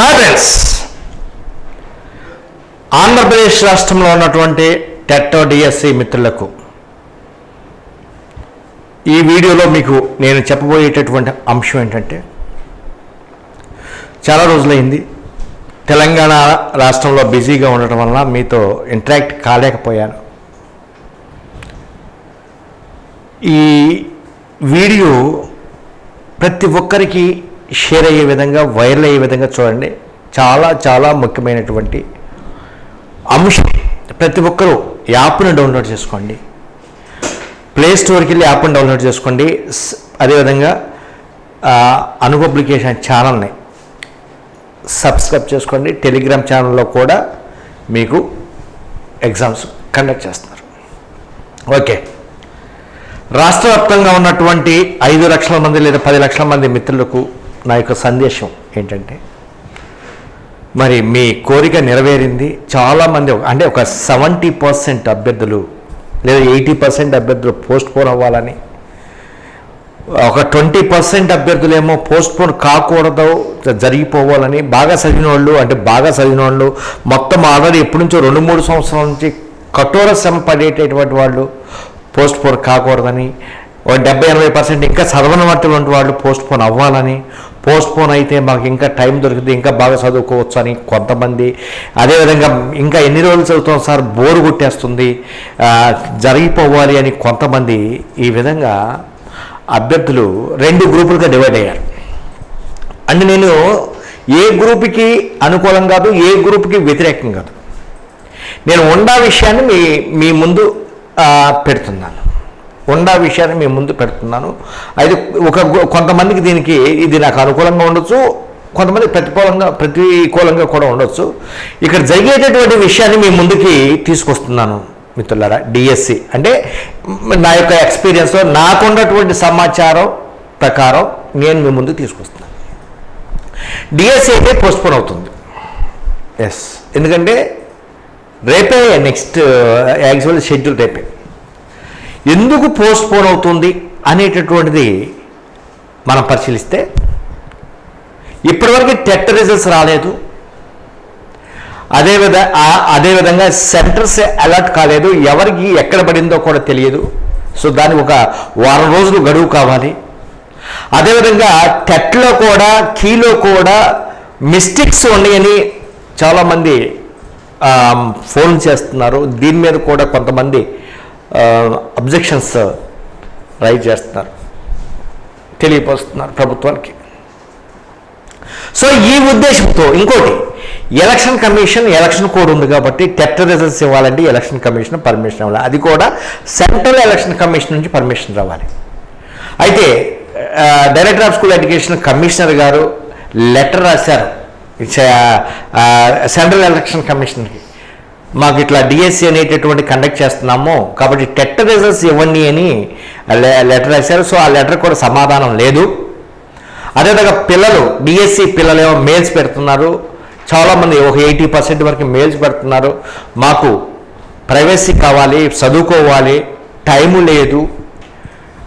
Hi friends Andhra Pradesh రాష్ట్రంలో ఉన్నటువంటి టెట్టో DSC మిత్రులకు ఈ వీడియోలో మీకు నేను చెప్పబోయేటటువంటి అంశం ఏంటంటే చాలా రోజులైంది. తెలంగాణ రాష్ట్రంలో బిజీగా ఉండటం వల్ల మీతో ఇంటరాక్ట్ కాలేకపోయాను. ఈ వీడియో ప్రతి ఒక్కరికి షేర్ అయ్యే విధంగా వైరల్ అయ్యే విధంగా చూడండి. చాలా చాలా ముఖ్యమైనటువంటి అంశం. ప్రతి ఒక్కరూ యాప్ను డౌన్లోడ్ చేసుకోండి. ప్లే స్టోర్కి వెళ్ళి యాప్ను డౌన్లోడ్ చేసుకోండి. అదేవిధంగా ఆ, అను పబ్లికేషన్ ఛానల్ని సబ్స్క్రైబ్ చేసుకోండి. టెలిగ్రామ్ ఛానల్లో కూడా మీకు ఎగ్జామ్స్ కండక్ట్ చేస్తున్నారు. ఓకే రాష్ట్ర వ్యాప్తంగా ఉన్నటువంటి ఐదు లక్షల మంది లేదా పది లక్షల మంది మిత్రులకు నా యొక్క సందేశం ఏంటంటే మరి మీ కోరిక నెరవేరింది చాలామంది అంటే ఒక సెవెంటీ పర్సెంట్ అభ్యర్థులు లేదా ఎయిటీ పర్సెంట్ అభ్యర్థులు పోస్ట్ పోన్ అవ్వాలని ఒక ట్వంటీ పర్సెంట్ అభ్యర్థులేమో పోస్ట్ పోన్ కాకూడదు జరిగిపోవాలని బాగా చదివిన వాళ్ళు అంటే బాగా చదివిన వాళ్ళు మొత్తం ఆల్రెడీ ఎప్పటి నుంచో రెండు మూడు సంవత్సరాల నుంచి కఠోర శ్రమ పడేటటువంటి వాళ్ళు పోస్ట్ పోన్ కాకూడదని ఒక డెబ్బై ఎనభై పర్సెంట్ ఇంకా చదవనటువంటి వాళ్ళు పోస్ట్ పోన్ అవ్వాలని పోస్ట్పోన్ అయితే మాకు ఇంకా టైం దొరికింది ఇంకా బాగా చదువుకోవచ్చు అని కొంతమంది. అదేవిధంగా ఇంకా ఎన్ని రోజులు చదువుతాం సార్? బోరు కొట్టేస్తుంది. జరిగిపోవాలి అని కొంతమంది ఈ విధంగా అభ్యర్థులు రెండు గ్రూపులుగా డివైడ్ అయ్యారు. అండ్ నేను ఏ గ్రూప్కి అనుకూలం కాదు ఏ గ్రూప్కి వ్యతిరేకం కాదు. నేను ఉండా విషయాన్ని మీ మీ ముందు పెడుతున్నాను. ఉండా విషయాన్ని మేము ముందు పెడుతున్నాను. అయితే ఒక కొంతమందికి దీనికి ఇది నాకు అనుకూలంగా ఉండొచ్చు. కొంతమంది ప్రతికూలంగా ప్రతికూలంగా కూడా ఉండొచ్చు. ఇక్కడ జరిగేటటువంటి విషయాన్ని మీ ముందుకి తీసుకొస్తున్నాను మిత్రులారా డిఎస్సి. అంటే నా యొక్క ఎక్స్పీరియన్స్లో నాకున్నటువంటి సమాచారం ప్రకారం నేను మీ ముందుకు తీసుకొస్తున్నాను. డిఎస్సి అయితే పోస్ట్పోన్ అవుతుంది. ఎస్. ఎందుకంటే రేపే నెక్స్ట్ యాక్చువల్ షెడ్యూల్ రేపే. ఎందుకు పోస్ట్ పోన్ అవుతుంది అనేటటువంటిది మనం పరిశీలిస్తే ఇప్పటివరకు టెట్ రిజల్ట్స్ రాలేదు. అదేవిధ అదేవిధంగా సెంటర్స్ అలర్ట్ కాలేదు. ఎవరికి ఎక్కడ పడిందో కూడా తెలియదు. సో దానికి ఒక వారం రోజులు గడువు కావాలి. అదేవిధంగా టెట్లో కూడా కీలో కూడా మిస్టేక్స్ ఉన్నాయని చాలామంది ఫోన్ చేస్తున్నారు. దీని మీద కూడా కొంతమంది అబ్జెక్షన్స్ రైజ్ చేస్తున్నారు. తెలియపరుస్తున్నారు ప్రభుత్వానికి. సో ఈ ఉద్దేశంతో ఇంకోటి ఎలక్షన్ కమిషన్ ఎలక్షన్ కోడ్ ఉంది కాబట్టి టెట్ రిజల్ట్స్ ఇవ్వాలంటే ఎలక్షన్ కమిషన్ పర్మిషన్ ఇవ్వాలి. అది కూడా సెంట్రల్ ఎలక్షన్ కమిషన్ నుంచి పర్మిషన్ రావాలి. అయితే director of school education commissioner గారు లెటర్ రాశారు. సెంట్రల్ ఎలక్షన్ కమిషన్కి మాకు ఇట్లా డిఎస్సి అనేటటువంటి కండక్ట్ చేస్తున్నాము. కాబట్టి టెట్ రిజల్ట్స్ ఇవ్వండి అని లెటర్ రాశారు. సో ఆ లెటర్ కూడా సమాధానం లేదు. అదేవిధంగా పిల్లలు డిఎస్సి పిల్లలు ఏమో మెయిల్స్ పెడుతున్నారు. చాలామంది ఒక ఎయిటీ పర్సెంట్ వరకు మెయిల్స్ పెడుతున్నారు. మాకు ప్రైవసీ కావాలి చదువుకోవాలి టైము లేదు.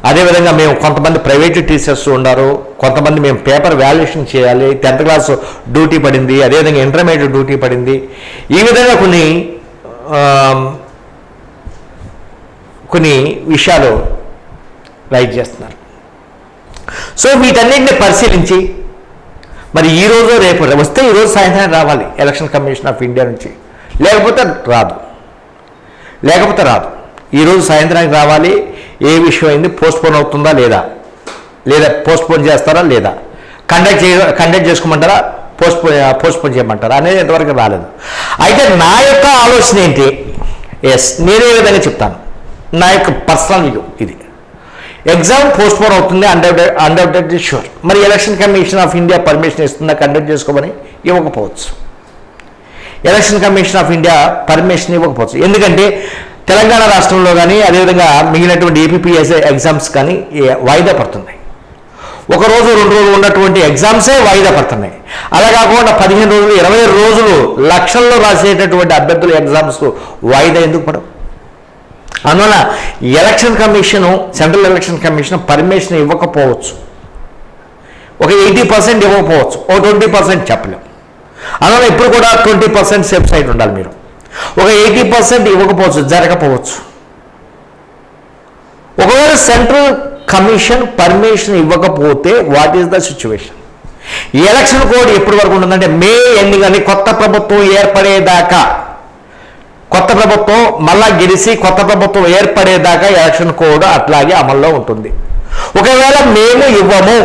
అదేవిధంగా మేము కొంతమంది ప్రైవేట్ టీచర్స్ ఉన్నారు కొంతమంది మేము పేపర్ వాల్యుయేషన్ చేయాలి టెన్త్ క్లాస్ డ్యూటీ పడింది అదేవిధంగా ఇంటర్మీడియట్ డ్యూటీ పడింది. ఈ విధంగా కొన్ని కొన్ని విషయాలు రైట్ చేస్తున్నారు. సో వీటన్నిటిని పరిశీలించి మరి ఈ రోజు రేపు వస్తే ఈరోజు సాయంత్రం రావాలి ఎలక్షన్ కమిషన్ ఆఫ్ ఇండియా నుంచి. లేకపోతే రాదు. లేకపోతే రాదు. ఈరోజు సాయంత్రానికి రావాలి ఏ విషయం అయింది పోస్ట్పోన్ అవుతుందా లేదా? లేదా పోస్ట్పోన్ చేస్తారా లేదా? కండక్ట్ చేయ కండక్ట్ చేసుకోమంటారా? పోస్ట్పో పోస్ట్పోన్ చేయమంటారా? అనేది ఇంతవరకు రాలేదు. అయితే నా యొక్క ఆలోచన ఏంటి? ఎస్ నేనే విధంగా చెప్తాను. నా యొక్క పర్సనల్ వ్యూ ఇది. ఎగ్జామ్ పోస్ట్పోన్ అవుతుంది అండర్ అన్డౌటెడ్లీ షూర్ మరి election commission of India permission ఇస్తుందా? కండక్ట్ చేసుకోమని ఇవ్వకపోవచ్చు. Election commission of India permission ఇవ్వకపోవచ్చు. ఎందుకంటే తెలంగాణ రాష్ట్రంలో కానీ అదేవిధంగా మిగిలినటువంటి ఏపీపీఎస్ఏ ఎగ్జామ్స్ కానీ వాయిదా పడుతున్నాయి. ఒక రోజు రెండు రోజులు ఉన్నటువంటి ఎగ్జామ్సే వాయిదా పడుతున్నాయి. అలా కాకుండా పదిహేను రోజులు ఇరవై రోజులు లక్షల్లో రాసేటటువంటి అభ్యర్థుల ఎగ్జామ్స్ వాయిదా ఎందుకు పడవు? అందువల్ల election commission central election commission permission ఇవ్వకపోవచ్చు. ఒక ఎయిటీ పర్సెంట్ ఇవ్వకపోవచ్చు. ఓ ట్వంటీ పర్సెంట్ చెప్పలేం. అందువల్ల ఇప్పుడు కూడా ట్వంటీ పర్సెంట్ సేఫ్ సైడ్ ఉండాలి మీరు. ఒక ఎయిటీ పర్సెంట్ ఇవ్వకపోవచ్చు జరగకపోవచ్చు. ఒకవేళ సెంట్రల్ కమిషన్ పర్మిషన్ ఇవ్వకపోతే what is the situation? Election code ఎప్పటి వరకు ఉంటుందంటే మే ఎండింగ్ అని కొత్త ప్రభుత్వం ఏర్పడేదాకా కొత్త ప్రభుత్వం మళ్ళా గెలిచి కొత్త ప్రభుత్వం ఏర్పడేదాకా ఎలక్షన్ కోడ్ అట్లాగే అమల్లో ఉంటుంది. ఒకవేళ మేము ఇవ్వము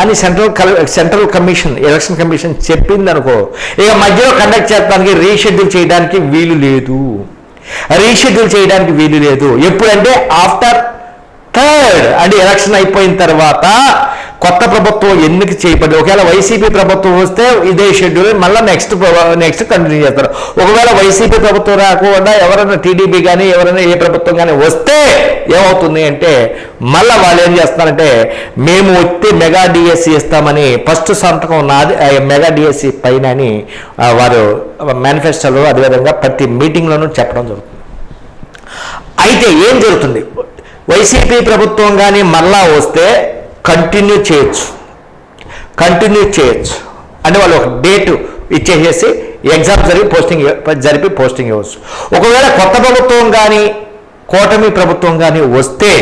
అని సెంట్రల్ కల్- సెంట్రల్ కమిషన్ ఎలక్షన్ కమిషన్ చెప్పింది అనుకో ఇక మధ్యలో కండక్ట్ చేయడానికి రీషెడ్యూల్ చేయడానికి వీలు లేదు. రీషెడ్యూల్ చేయడానికి వీలు లేదు. ఎప్పుడంటే ఆఫ్టర్ థర్డ్ అంటే ఎలక్షన్ అయిపోయిన తర్వాత కొత్త ప్రభుత్వం ఎన్నిక చేయబడి ఒకవేళ వైసీపీ ప్రభుత్వం వస్తే ఇదే షెడ్యూల్ మళ్ళీ నెక్స్ట్ నెక్స్ట్ కంటిన్యూ చేస్తారు. ఒకవేళ వైసీపీ ప్రభుత్వం రాకుండా ఎవరైనా టీడీపీ కానీ ఎవరైనా ఏ ప్రభుత్వం కానీ వస్తే ఏమవుతుంది అంటే మళ్ళీ వాళ్ళు ఏం చేస్తారంటే మేము వచ్చి మెగా డిఎస్సి ఇస్తామని ఫస్ట్ సంతకం నాది మెగా డిఎస్సి పైన అని వారు మేనిఫెస్టోలో అదేవిధంగా ప్రతి మీటింగ్లోనూ చెప్పడం జరుగుతుంది. అయితే ఏం జరుగుతుంది? వైసీపీ ప్రభుత్వం కానీ మళ్ళా వస్తే కంటిన్యూ చేయొచ్చు. కంటిన్యూ చేయొచ్చు. అంటే వాళ్ళు ఒక డేటు ఇచ్చేసేసి ఎగ్జామ్ జరిగి పోస్టింగ్ జరిపి పోస్టింగ్ ఇవ్వచ్చు. ఒకవేళ కొత్త ప్రభుత్వం కానీ కూటమి ప్రభుత్వం కానీ వస్తే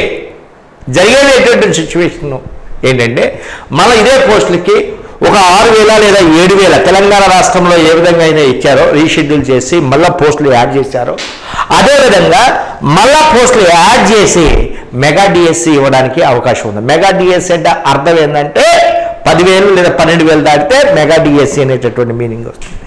జరిగేటటువంటి సిచ్యువేషన్ ఏంటంటే మళ్ళీ ఇదే పోస్టులకి ఒక ఆరు వేల లేదా ఏడు వేల తెలంగాణ రాష్ట్రంలో ఏ విధంగా అయినా ఇచ్చారో రీషెడ్యూల్ చేసి మళ్ళా పోస్టులు యాడ్ చేశారో అదేవిధంగా మళ్ళా పోస్టులు యాడ్ చేసి మెగా డిఎస్సి ఇవ్వడానికి అవకాశం ఉంది. మెగా డిఎస్సి అంటే అర్థం ఏంటంటే పదివేలు లేదా పన్నెండు వేలు దాటితే మెగా డిఎస్సి అనేటటువంటి మీనింగ్ వస్తుంది.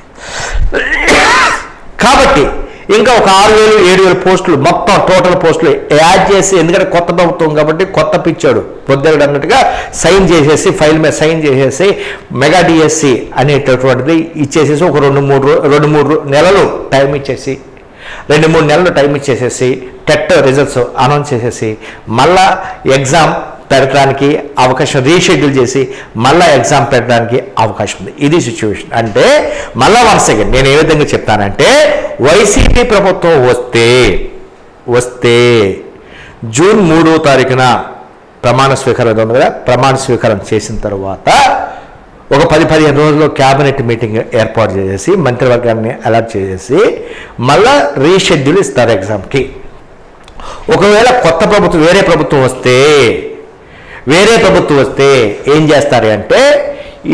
కాబట్టి ఇంకా ఒక ఆరు వేలు ఏడు వేలు పోస్టులు మొత్తం టోటల్ పోస్టులు యాడ్ చేసి ఎందుకంటే కొత్త ప్రభుత్వం కాబట్టి కొత్త పిచ్చాడు. పొద్దుడు అన్నట్టుగా సైన్ చేసేసి ఫైల్ మీద సైన్ చేసేసి మెగా డిఎస్సి అనేటటువంటిది ఇచ్చేసేసి ఒక రెండు మూడు రెండు మూడు నెలలు టైం ఇచ్చేసి రెండు మూడు నెలలు టైం ఇచ్చేసేసి టెట్ రిజల్ట్స్ అనౌన్స్ చేసేసి మళ్ళా ఎగ్జామ్ పెట్టడానికి అవకాశం రీషెడ్యూల్ చేసి మళ్ళా ఎగ్జామ్ పెట్టడానికి అవకాశం ఉంది. ఇది సిచ్యువేషన్ అంటే మళ్ళా వన్ సెకండ్ నేను ఏ విధంగా చెప్తానంటే వైసీపీ ప్రభుత్వం వస్తే వస్తే జూన్ మూడో తారీఖున ప్రమాణ స్వీకారం ఏదో ఉంది కదా? ప్రమాణ స్వీకారం చేసిన తర్వాత ఒక పది పదిహేను రోజుల్లో క్యాబినెట్ మీటింగ్ ఏర్పాటు చేసేసి మంత్రివర్గాన్ని అలర్ట్ చేసేసి మళ్ళా రీషెడ్యూల్ ఇస్తారు ఎగ్జామ్కి ఒకవేళ కొత్త ప్రభుత్వం వేరే ప్రభుత్వం వస్తే వేరే ప్రభుత్వం వస్తే ఏం చేస్తారు అంటే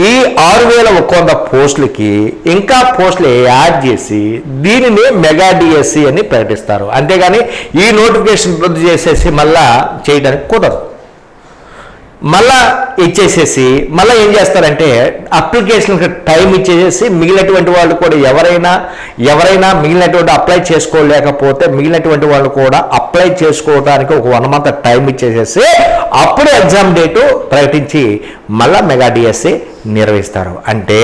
ఈ ఆరు వేల ఒక వంద పోస్టులకి ఇంకా పోస్టులు యాడ్ చేసి దీనిని మెగా డిఎస్సి అని ప్రకటిస్తారు. అంతేగాని ఈ నోటిఫికేషన్ రద్దు చేసేసి మళ్ళా చేయడానికి కుదరదు. మళ్ళా ఇచ్చేసేసి మళ్ళీ ఏం చేస్తారంటే అప్లికేషన్కి టైం ఇచ్చేసేసి మిగిలినటువంటి వాళ్ళు కూడా ఎవరైనా ఎవరైనా మిగిలినటువంటి అప్లై చేసుకోలేకపోతే మిగిలినటువంటి వాళ్ళు కూడా అప్లై చేసుకోవడానికి ఒక వన్ మంత్ టైం ఇచ్చేసేసి అప్పుడు ఎగ్జామ్ డేటు ప్రకటించి మళ్ళీ మెగా డిఎస్సి నిర్వహిస్తారు. అంటే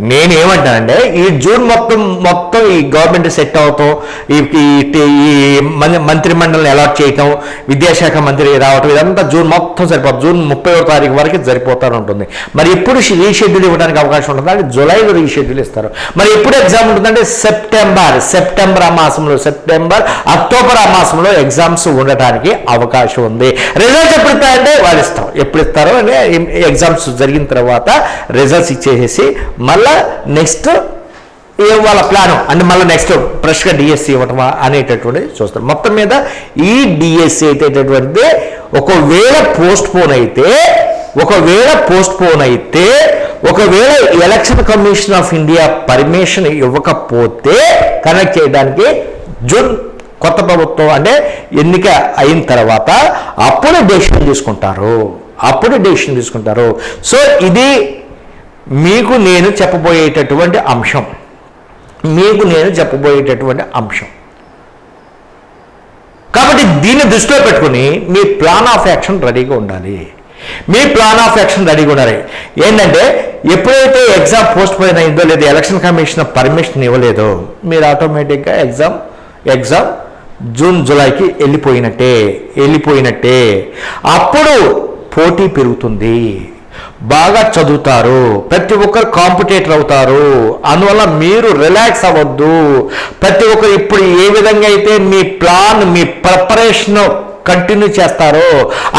నేనేమంటానంటే ఈ జూన్ మొత్తం మొత్తం ఈ గవర్నమెంట్ సెట్ అవటం ఈ ఈ- ఈ మంత్రి మండలిని అలాట్ చేయటం విద్యాశాఖ మంత్రి రావటం ఇదంతా జూన్ మొత్తం సరిపోతుంది జూన్ ముప్పై తారీఖు వరకు సరిపోతూ ఉంటుంది. మరి ఎప్పుడు రీషెడ్యూల్ ఇవ్వడానికి అవకాశం ఉంటుంది? అంటే జూలైలో రీషెడ్యూల్ ఇస్తారు. మరి ఎప్పుడు ఎగ్జామ్ ఉంటుందంటే సెప్టెంబర్ సెప్టెంబర్ ఆ మాసంలో సెప్టెంబర్ అక్టోబర్ ఆ మాసంలో ఎగ్జామ్స్ ఉండటానికి అవకాశం ఉంది. రిజల్ట్స్ ఎప్పుడు ఇస్తారంటే వాళ్ళు ఇస్తారు. ఎప్పుడు ఇస్తారో అంటే ఎగ్జామ్స్ జరిగిన తర్వాత రిజల్ట్స్ ఇచ్చేసేసి మళ్ళా నెక్స్ట్ ఏ వాళ్ళ ప్లాన్. అంటే మళ్ళీ నెక్స్ట్ ఫ్రెష్గా డిఎస్సి ఇవ్వటమా అనేటటువంటిది చూస్తారు. మొత్తం మీద ఈ డిఎస్సి అయితేటటువంటిది ఒకవేళ పోస్ట్ పోన్ అయితే ఒకవేళ పోస్ట్ పోన్ అయితే ఒకవేళ election commission of India permission ఇవ్వకపోతే కనెక్ట్ చేయడానికి జూన్ కొత్త ప్రభుత్వం అంటే ఎన్నిక అయిన తర్వాత అప్పుడు డెసిషన్ తీసుకుంటారు. అప్పుడు డెసిషన్ తీసుకుంటారు. సో ఇది మీకు నేను చెప్పబోయేటటువంటి అంశం. మీకు నేను చెప్పబోయేటటువంటి అంశం. కాబట్టి దీన్ని దృష్టిలో పెట్టుకుని మీ ప్లాన్ ఆఫ్ యాక్షన్ రెడీగా ఉండాలి. మీ ప్లాన్ ఆఫ్ యాక్షన్ రెడీగా ఉండాలి ఏంటంటే ఎప్పుడైతే ఎగ్జామ్ పోస్ట్ పోయిన అయిందో లేదా ఎలక్షన్ కమిషన్ పర్మిషన్ ఇవ్వలేదో మీరు ఆటోమేటిక్గా ఎగ్జామ్ ఎగ్జామ్ జూన్ జూలైకి వెళ్ళిపోయినట్టే వెళ్ళిపోయినట్టే. అప్పుడు పోటీ పెరుగుతుంది. బాగా చదువుతారు. ప్రతి ఒక్కరు కాంపిటేటర్ అవుతారు. అందువల్ల మీరు రిలాక్స్ అవ్వద్దు. ప్రతి ఒక్కరు ఇప్పుడు ఏ విధంగా అయితే మీ ప్లాన్ మీ ప్రిపరేషన్ కంటిన్యూ చేస్తారో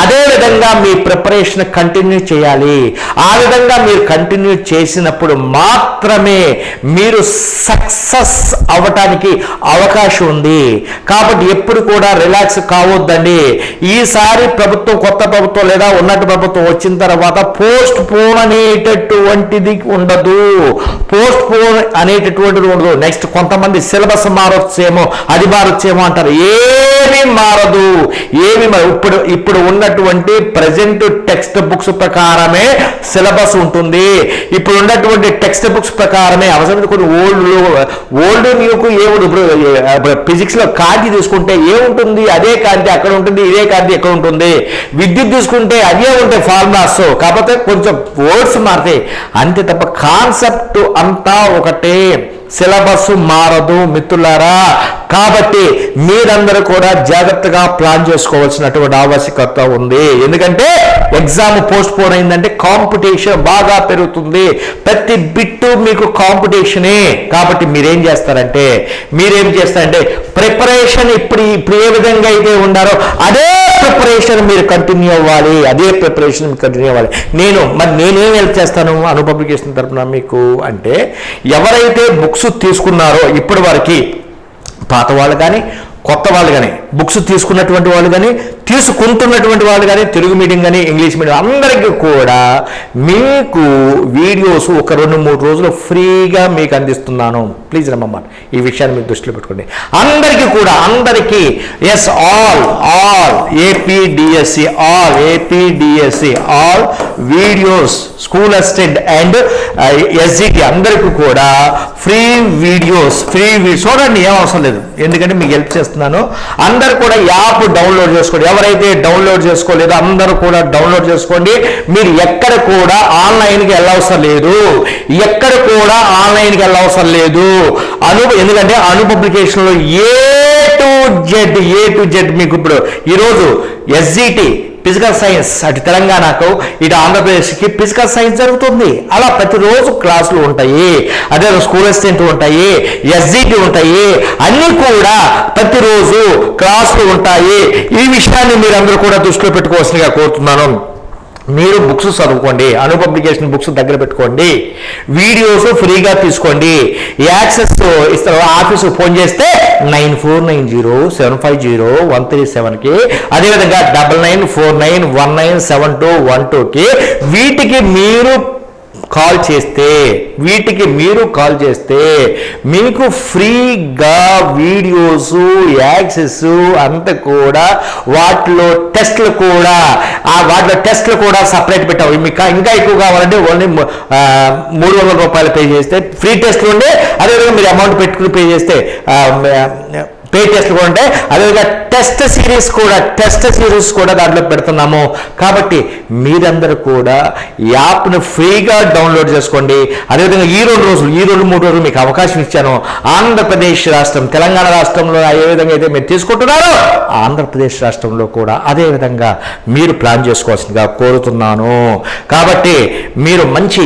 అదే విధంగా మీ ప్రిపరేషన్ కంటిన్యూ చేయాలి. ఆ విధంగా మీరు కంటిన్యూ చేసినప్పుడు మాత్రమే మీరు సక్సెస్ అవ్వటానికి అవకాశం ఉంది. కాబట్టి ఎప్పుడు కూడా రిలాక్స్ కావద్దండి. ఈసారి ప్రభుత్వం కొత్త ప్రభుత్వం లేదా ఉన్నట్టు ప్రభుత్వం వచ్చిన తర్వాత పోస్ట్ పోన్ అనేటటువంటిది ఉండదు. పోస్ట్ పోన్ అనేటటువంటిది ఉండదు. నెక్స్ట్ కొంతమంది సిలబస్ మారొచ్చేమో అది మారొచ్చేమో అంటారు. ఏమీ మారదు. ఏమి ఇప్పుడు ఇప్పుడు ఉన్నటువంటి ప్రజెంట్ టెక్స్ట్ బుక్స్ ప్రకారమే సిలబస్ ఉంటుంది. ఇప్పుడు ఉన్నటువంటి టెక్స్ట్ బుక్స్ ప్రకారమే అవసరం కొన్ని ఓల్డ్ ఓల్డ్ న్యూకు ఏముంది ఇప్పుడు ఫిజిక్స్లో కాంతి తీసుకుంటే ఏముంటుంది అదే కాంతి అక్కడ ఉంటుంది ఇదే కాంతి ఎక్కడ ఉంటుంది. విద్యుత్ తీసుకుంటే అదే ఉంటాయి ఫార్ములాస్ కాకపోతే కొంచెం వర్డ్స్ మారుతాయి అంతే తప్ప కాన్సెప్ట్ అంతా ఒకటే. సిలబస్ మారదు మిత్రులారా. కాబట్టి మీరందరూ కూడా జాగ్రత్తగా ప్లాన్ చేసుకోవాల్సినటువంటి ఆవశ్యకత ఉంది. ఎందుకంటే ఎగ్జామ్ పోస్ట్ పోన్ అయిందంటే కాంపిటీషన్ బాగా పెరుగుతుంది. ప్రతి బిట్టు మీకు కాంపిటీషనే. కాబట్టి మీరేం చేస్తారంటే మీరేం చేస్తారంటే ప్రిపరేషన్ ఇప్పుడు ఇప్పుడు ఏ విధంగా అయితే ఉండారో అదే ప్రిపరేషన్ మీరు కంటిన్యూ అవ్వాలి అదే ప్రిపరేషన్ మీరు కంటిన్యూ అవ్వాలి. నేను మరి నేనేం హెల్ప్ చేస్తాను అను పబ్లికేషన్ తరపున మీకు అంటే ఎవరైతే బుక్స్ తీసుకున్నారో ఇప్పటి వరకు పాత వాళ్ళు కానీ కొత్త వాళ్ళు కానీ బుక్స్ తీసుకున్నటువంటి వాళ్ళు కానీ తీసుకుంటున్నటువంటి వాళ్ళు కానీ తెలుగు మీడియం కానీ ఇంగ్లీష్ మీడియం అందరికీ కూడా మీకు వీడియోస్ ఒక రెండు మూడు రోజులు ఫ్రీగా మీకు అందిస్తున్నాను. ప్లీజ్ రమ్మమ్మ ఈ విషయాన్ని మీరు దృష్టిలో పెట్టుకోండి. అందరికీ కూడా అందరికీ yes all all APDSC all APDSC all videos school assistant and ఎస్జికి అందరికీ కూడా ఫ్రీ వీడియోస్ ఫ్రీ చూడండి ఏం అవసరం లేదు. ఎందుకంటే మీకు హెల్ప్ చేస్తున్నాను. అందరు కూడా యాప్ డౌన్లోడ్ చేసుకోండి. ఎవరైతే డౌన్లోడ్ చేసుకోలేదో అందరూ కూడా డౌన్లోడ్ చేసుకోండి. మీరు ఎక్కడ కూడా ఆన్లైన్కి వెళ్ళవసరం లేదు. ఎక్కడ కూడా ఆన్లైన్కి వెళ్ళవసరం లేదు. అను ఎందుకంటే Anu పబ్లికేషన్లో A to Z A to Z మీకు ఇప్పుడు ఈరోజు ఎస్జిటి ఫిజికల్ సైన్స్ అటు తెలంగాణకు ఇటు ఆంధ్రప్రదేశ్కి ఫిజికల్ సైన్స్ జరుగుతుంది. అలా ప్రతిరోజు క్లాసులు ఉంటాయి అదే స్కూల్ అసిస్టెంట్ ఉంటాయి ఎస్జిటి ఉంటాయి అన్నీ కూడా ప్రతిరోజు క్లాసులు ఉంటాయి. ఈ విషయాన్ని మీరందరూ కూడా దృష్టిలో పెట్టుకోవాల్సిందిగా కోరుతున్నాను. మీరు బుక్స్ చదువుకోండి అను పబ్లికేషన్ బుక్స్ దగ్గర పెట్టుకోండి వీడియోస్ ఫ్రీగా తీసుకోండి యాక్సెస్ ఇస్తారు ఆఫీస్ ఫోన్ చేస్తే nine four nine zero seven five zero one three సెవెన్కి అదేవిధంగా double nine four nine one nine seven two one టూకి వీటికి మీరు కాల్ చేస్తే వీటికి మీరు కాల్ చేస్తే మీకు ఫ్రీగా వీడియోస్ యాక్సెస్ అంతా కూడా వాటిలో టెస్ట్లు కూడా ఆ వాటిలో టెస్ట్లు కూడా సపరేట్ పెట్టాము మీకు ఇంకా ఎక్కువ కావాలంటే ఓన్లీ మూడు వందల రూపాయలు పే చేస్తే ఫ్రీ టెస్ట్లు ఉండే అదేవిధంగా మీరు అమౌంట్ పెట్టుకుని పే చేస్తే పే టెస్ట్లు కూడా ఉంటాయి. అదేవిధంగా టెస్ట్ సిరీస్ కూడా టెస్ట్ సిరీస్ కూడా దాంట్లో పెడుతున్నాము. కాబట్టి మీరందరూ కూడా యాప్ను ఫ్రీగా డౌన్లోడ్ చేసుకోండి. అదేవిధంగా ఈ రెండు రోజులు ఈ రెండు మూడు రోజులు మీకు అవకాశం ఇచ్చాను. ఆంధ్రప్రదేశ్ రాష్ట్రం తెలంగాణ రాష్ట్రంలో ఏ విధంగా అయితే మీరు తీసుకుంటున్నారో ఆంధ్రప్రదేశ్ రాష్ట్రంలో కూడా అదేవిధంగా మీరు ప్లాన్ చేసుకోవాల్సిందిగా కోరుతున్నాను. కాబట్టి మీరు మంచి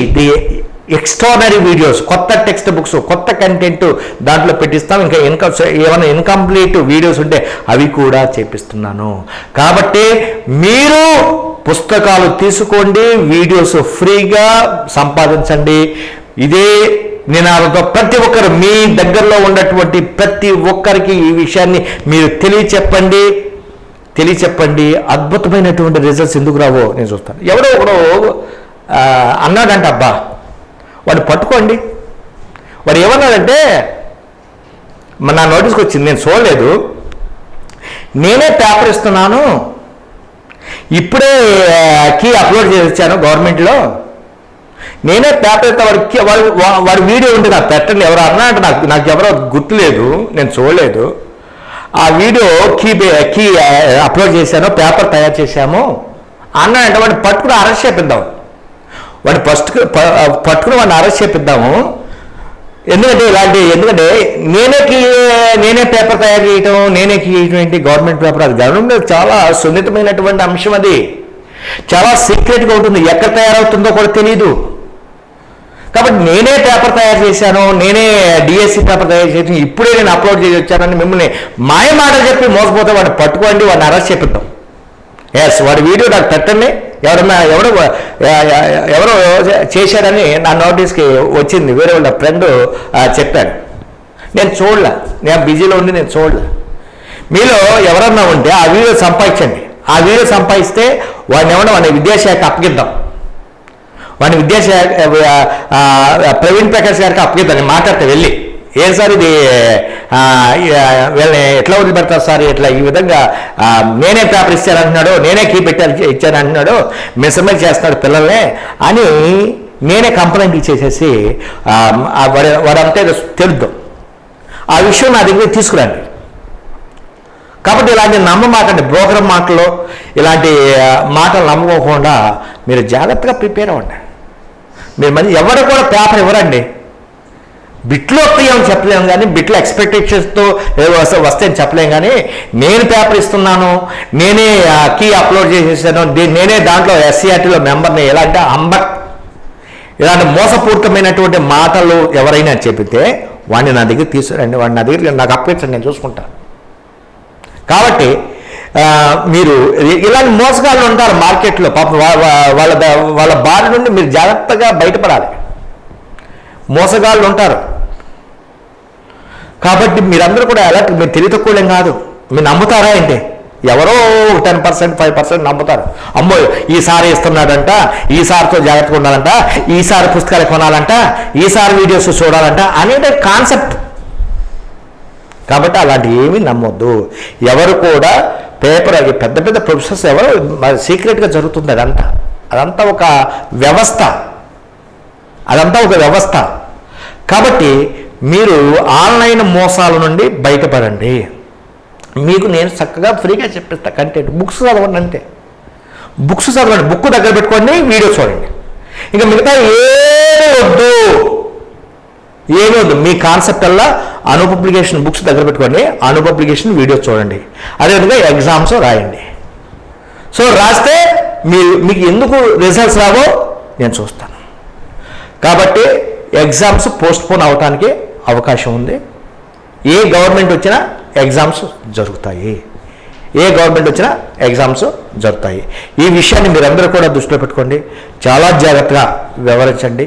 ఎక్స్ట్రానరీ వీడియోస్ కొత్త టెక్స్ట్ బుక్స్ కొత్త కంటెంట్ దాంట్లో పెట్టిస్తాం. ఇంకా ఇన్క ఏమైనా ఇన్కంప్లీట్ వీడియోస్ ఉంటే అవి కూడా చేపిస్తున్నాను. కాబట్టి మీరు పుస్తకాలు తీసుకోండి వీడియోస్ ఫ్రీగా సంపాదించండి. ఇదే నినాదంతో ప్రతి ఒక్కరు మీ దగ్గరలో ఉన్నటువంటి ప్రతి ఒక్కరికి ఈ విషయాన్ని మీరు తెలియచెప్పండి. తెలియచెప్పండి. అద్భుతమైనటువంటి రిజల్ట్స్ ఎందుకు రావో నేను చూస్తాను. ఎవడో ఒకడో అన్నాడంట అబ్బా వాడు పట్టుకోండి. వాడు ఏమన్నాడంటే మన నా నోటీస్కి వచ్చింది నేను చూడలేదు. నేనే పేపర్ ఇస్తున్నాను. ఇప్పుడే కీ అప్లోడ్ చేసి గవర్నమెంట్లో. నేనే పేపర్ ఇస్తా వాడికి వాడు వా- వాడి వీడియో ఉంటే నాకు పెట్టండి ఎవరు అన్నా అంటే నాకు నాకు ఎవరో గుర్తులేదు నేను చూడలేదు. ఆ వీడియో కీ కీ అప్లోడ్ చేశాను పేపర్ తయారు చేశాము. అన్నా అంటే వాడిని పట్టుకుని అరెస్ట్ చేపిద్దాం. వాడిని ఫస్ట్ పట్టుకుని వాడిని అరెస్ట్ చేపిద్దాము. ఎందుకంటే ఇలాంటి ఎందుకంటే నేనే నేనే పేపర్ తయారు చేయటం నేనే కీ ఏంటి గవర్నమెంట్ పేపర్ అది గవర్నమెంట్ చాలా సున్నితమైనటువంటి అంశం అది. చాలా సీక్రెట్గా ఉంటుంది ఎక్కడ తయారవుతుందో కూడా తెలియదు కాబట్టి నేనే పేపర్ తయారు చేశాను నేనే డిఎస్సి పేపర్ తయారు చేసి ఇప్పుడే నేను అప్లోడ్ చేసి వచ్చానని మిమ్మల్ని మాయ మాట చెప్పి మోసపోతే వాడిని పట్టుకోండి వాడిని అరెస్ట్ చేపిద్దాం. ఎస్ వాడి వీడియో నాకు పెట్టండి. ఎవరన్నా ఎవరు ఎవరో చేశారని నా నోటీస్కి వచ్చింది. వేరే వాళ్ళ ఫ్రెండ్ చెప్పాడు. నేను చూడలే. నేను బిజీలో ఉండి నేను చూడలే. మీలో ఎవరన్నా ఉంటే ఆ వీడియో సంపాదించండి. ఆ వీడియో సంపాదిస్తే వాడిని ఏమన్నా వాడిని విద్యాశాఖ అప్పగిద్దాం. వాడిని విద్యాశాఖ ప్రవీణ్ ప్రకాష్ గారికి అప్పగిద్దాం. నేను మాట్లాడితే వెళ్ళి. ఏం సార్ ఇది? వీళ్ళని ఎట్లా వదిలిపెడతారు సార్? ఇట్లా ఈ విధంగా నేనే పేపర్ ఇచ్చానంటున్నాడు నేనే కీ పెట్టాను ఇచ్చానంటున్నాడు అంటున్నాడు చేస్తున్నాడు పిల్లల్ని అని నేనే కంప్లైంట్ ఇచ్చేసేసి ఆ, ఆ తెలుద్దాం. ఆ విషయం నా దగ్గర తీసుకురండి. కాబట్టి ఇలాంటి నమ్మమాకండి బ్రోకర్ మాటలు ఇలాంటి మాటలు నమ్మకోకుండా మీరు జాగ్రత్తగా ప్రిపేర్ అవ్వండి. మీరు మరి ఎవరు కూడా పేపర్ ఇవ్వరండి. బిట్లో వస్తాయని చెప్పలేము కానీ బిట్లో ఎక్స్పెక్టేషన్స్తో వస్తే వస్తే అని చెప్పలేం కానీ నేను పేపర్ ఇస్తున్నాను నేనే కీ అప్లోడ్ చేసేసాను నేనే దాంట్లో ఎస్సీఆర్టీలో మెంబర్ని ఎలా అంటే అంబక్. ఇలాంటి మోసపూరితమైనటువంటి మాటలు ఎవరైనా చెబితే వాడిని నా దగ్గర తీసుకురండి వాడిని నా దగ్గర నాకు అప్పగించండి నేను చూసుకుంటాను కాబట్టి మీరు ఇలాంటి మోసగాళ్ళు ఉంటారు మార్కెట్లో పాపం వాళ్ళ వాళ్ళ బారి నుండి మీరు జాగ్రత్తగా బయటపడాలి. మోసగాళ్ళు ఉంటారు. కాబట్టి మీరందరూ కూడా అలర్ట్ మీరు తెలివి కాదు. మీరు నమ్ముతారా ఏంటి? ఎవరో టెన్ పర్సెంట్ ఫైవ్ పర్సెంట్ నమ్ముతారు. అమ్మో ఈసారి ఇస్తున్నాడంట ఈసారితో జాగ్రత్తగా ఉండాలంట ఈసారి పుస్తకాలు కొనాలంట ఈసారి వీడియోస్ చూడాలంట అనేది కాన్సెప్ట్ కాబట్టి అలాంటి ఏమీ నమ్మొద్దు. ఎవరు కూడా పేపర్ అవి పెద్ద పెద్ద ప్రొఫెసర్స్ ఎవరు సీక్రెట్గా జరుగుతుంది అదంతా. అదంతా ఒక వ్యవస్థ. అదంతా ఒక వ్యవస్థ. కాబట్టి మీరు ఆన్లైన్ మోసాల నుండి బయటపడండి. మీకు నేను చక్కగా ఫ్రీగా చెప్పిస్తా కంటెంట్ బుక్స్ చదవండి అంతే. బుక్స్ చదవండి బుక్ దగ్గర పెట్టుకోండి వీడియో చూడండి. ఇంకా మిగతా ఏమీ వద్దు. ఏమీ వద్దు. మీ కాన్సెప్ట్ అలా అను పబ్లికేషన్ బుక్స్ దగ్గర పెట్టుకోండి అను పబ్లికేషన్ వీడియో చూడండి. అదేవిధంగా ఎగ్జామ్స్ రాయండి. సో రాస్తే మీరు మీకు ఎందుకు రిజల్ట్స్ రావో నేను చూస్తాను. కాబట్టి ఎగ్జామ్స్ పోస్ట్పోన్ అవటానికి అవకాశం ఉంది. ఏ గవర్నమెంట్ వచ్చినా ఎగ్జామ్స్ జరుగుతాయి. ఏ గవర్నమెంట్ వచ్చినా ఎగ్జామ్స్ జరుగుతాయి. ఈ విషయాన్ని మీరందరూ కూడా దృష్టిలో పెట్టుకోండి. చాలా జాగ్రత్తగా వివరించండి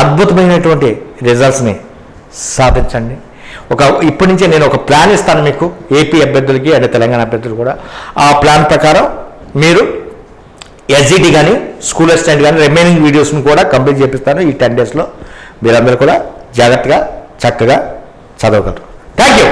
అద్భుతమైనటువంటి రిజల్ట్స్ని సాధించండి. ఒక ఇప్పటి నుంచే నేను ఒక ప్లాన్ ఇస్తాను మీకు. ఏపీ అభ్యర్థులకి అంటే తెలంగాణ అభ్యర్థులు కూడా. ఆ ప్లాన్ ప్రకారం మీరు ఎస్జిటి కానీ స్కూల్ అసిస్టెంట్ కానీ రిమైనింగ్ వీడియోస్ని కూడా కంప్లీట్ చేపిస్తాను ఈ టెన్ డేస్లో మీరందరూ కూడా జాగ్రత్తగా చక్కగా చదవగలరు. Thank you